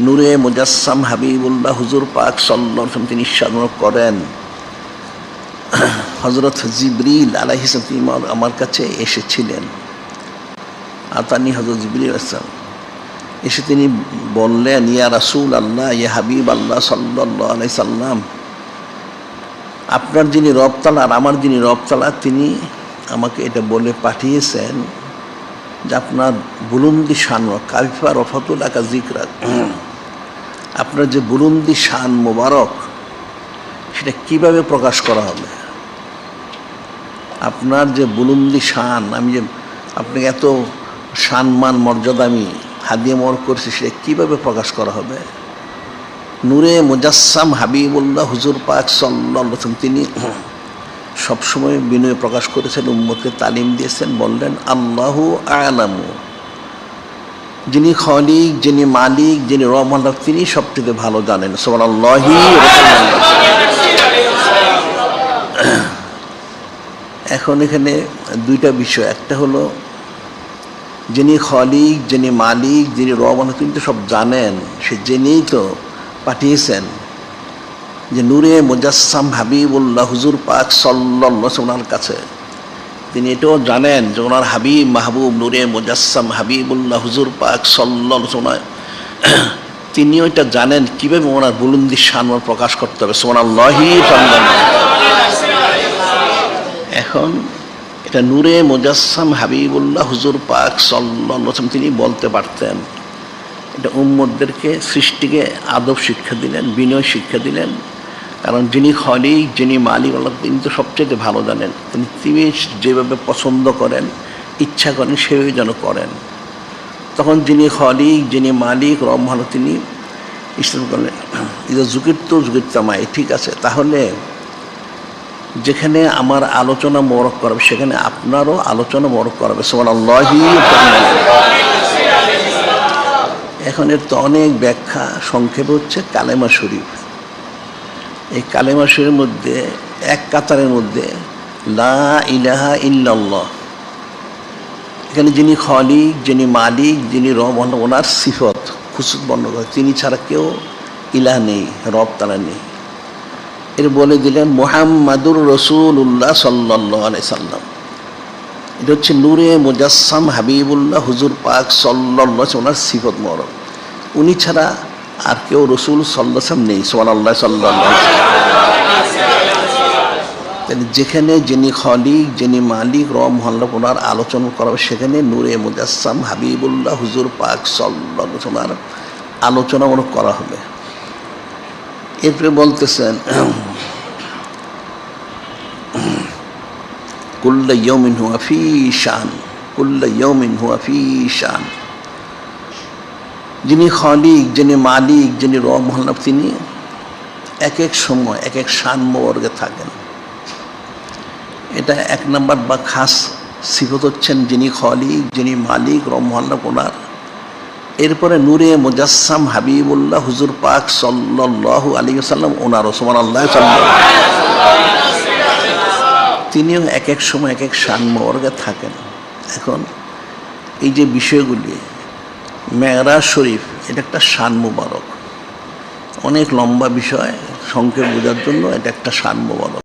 নূরে মুজাসসাম হাবিবুল্লাহ হুজুর পাক সাল্লাম তিনি স্মরণ করেন। হজরত জিবরিল আলাইহিসাম তিনি আমার- কাছে এসেছিলেন। আতানি হজরত জিবরিল আসলাম এসে তিনি বললেন, ইয়া রাসূল আল্লাহ ইয়া হাবিব আল্লাহ সাল্লাহ আলাই সাল্লাম, আপনার যিনি রবতালা আর আমার যিনি রবতালা, তিনি আমাকে এটা বলে পাঠিয়েছেন যে আপনার বুলন্দি শান কাবিফা রফাতুল আকা জিকরা আপনার যে বুলন্দি শান মোবারক, সেটা কীভাবে প্রকাশ করা হবে? আপনার যে বুলন্দি শান, আমি যে আপনাকে এত সম্মান, মর্যাদা আমি হাদিয়ে মর করছি, সেটা কীভাবে প্রকাশ করা হবে? নূরে মুজাসসাম হাবিবুল্লাহ হুজুর পাক সাল্লাম তিনি সবসময় বিনয় প্রকাশ করেছেন, উম্মতকে তালিম দিয়েছেন, বললেন, আল্লাহু আলামু। যিনি খলিক, যিনি মালিক, যিনি রহমান তিনি সবথেকে ভালো জানেন। এখন এখানে দুইটা বিষয়। একটা হলো, যিনি খলিক, যিনি মালিক, যিনি রহমান তিনি তো সব জানেন। সে জেনেই তো পাঠিয়েছেন যে নূরে মুজাসসাম হাবিবুল্লাহ, হুজুর পাক সাল্লাহ ওনার কাছে। তিনি এটাও জানেন যে ওনার হাবিব মাহবুব নূরে মুজাসসাম হাবিবুল্লাহ হুজুর পাক সাল্লাহ ওনার তিনিও এটা জানেন কীভাবে ওনার বুলন্দি শানওয়ার প্রকাশ করতে হবে। সোনাল্লাহি এখন এটা নূরে মুজাসসাম হাবিবুল্লাহ হুজুর পাক সাল্লাহ তিনি বলতে পারতেন। এটা উম্মদদেরকে সৃষ্টিকে আদব শিক্ষা দিলেন, বিনয় শিক্ষা দিলেন। কারণ যিনি খলিক, যিনি মালিক, আল্লাহ তিনি তো সবচেয়ে ভালো জানেন। তিনি তিনি যেভাবে পছন্দ করেন, ইচ্ছা করেন, সেভাবে যেন করেন। তখন যিনি খলিক, যিনি মালিক রহমান তিনি ইসলাম করলেন ইদা জুকির তো জুকিরতামাই ঠিক আছে? তাহলে যেখানে আমার আলোচনা মরক করাবে, সেখানে আপনারও আলোচনা মরক করাবে। সোমান আল্লাহি এখন এর তো অনেক ব্যাখ্যা সংক্ষেপে হচ্ছে কালেমা শরীফ। এই কালেমা শরীফের মধ্যে, এক কাতারের মধ্যে, লা ইলাহা ইল্লাল্লাহ। এখানে যিনি খলিক, যিনি মালিক, যিনি রহমান ওনার সিফত খুশুদ বর্ণ করে। তিনি ছাড়া কেউ ইলাহ নেই, রব তারা নেই। এর বলে দিলেন, মোহাম্মদুর রসুল্লাহ সাল্লাহ আলাই সাল্লাম। এটা হচ্ছে নূরে মুজাসসাম হাবিবুল্লাহ হুজুর পাক সাল্লাহ ওনার সিফত মরম উনি ছাড়া আর কেউ রসুল সাল্লাম নেই সোমান আল্লাহ সাল্লাহ যেখানে যিনি খলিক যিনি মালিক রম মহল্লা ওনার আলোচনা করা সেখানে নূরে মুজাসসাম হাবিবুল্লাহ হুজুর পাক সাল্লাহ আলোচনা করা হবে এরপরে বলতেছেন, কুল্লা ইয়মিন হুয়া ফি শান, কুল্লা ইয়মিন হুয়া ফি শান। যিনি খলিক, যিনি মালিক, যিনি র মহল্লা তিনি এক এক সময়, এক এক শান বর্গে থাকেন। এটা এক নম্বর বা খাস সিফত হচ্ছেন যিনি খলিক, যিনি মালিক র মহল্লা ওনার। এরপরে নূরে মুজাসসাম হাবিবুল্লাহ, হুজুর পাক সাল্লাহ আলী সাল্লাম ওনার ওসমান আল্লাহ তিনিও এক এক সময়, এক এক মর্গে থাকেন। এখন এই যে বিষয়গুলি মেয়রাজ শরীফ, এটা একটা শান মুবারক। অনেক লম্বা বিষয়, সংক্ষেপ বোঝার জন্য এটা একটা শান মুবারক।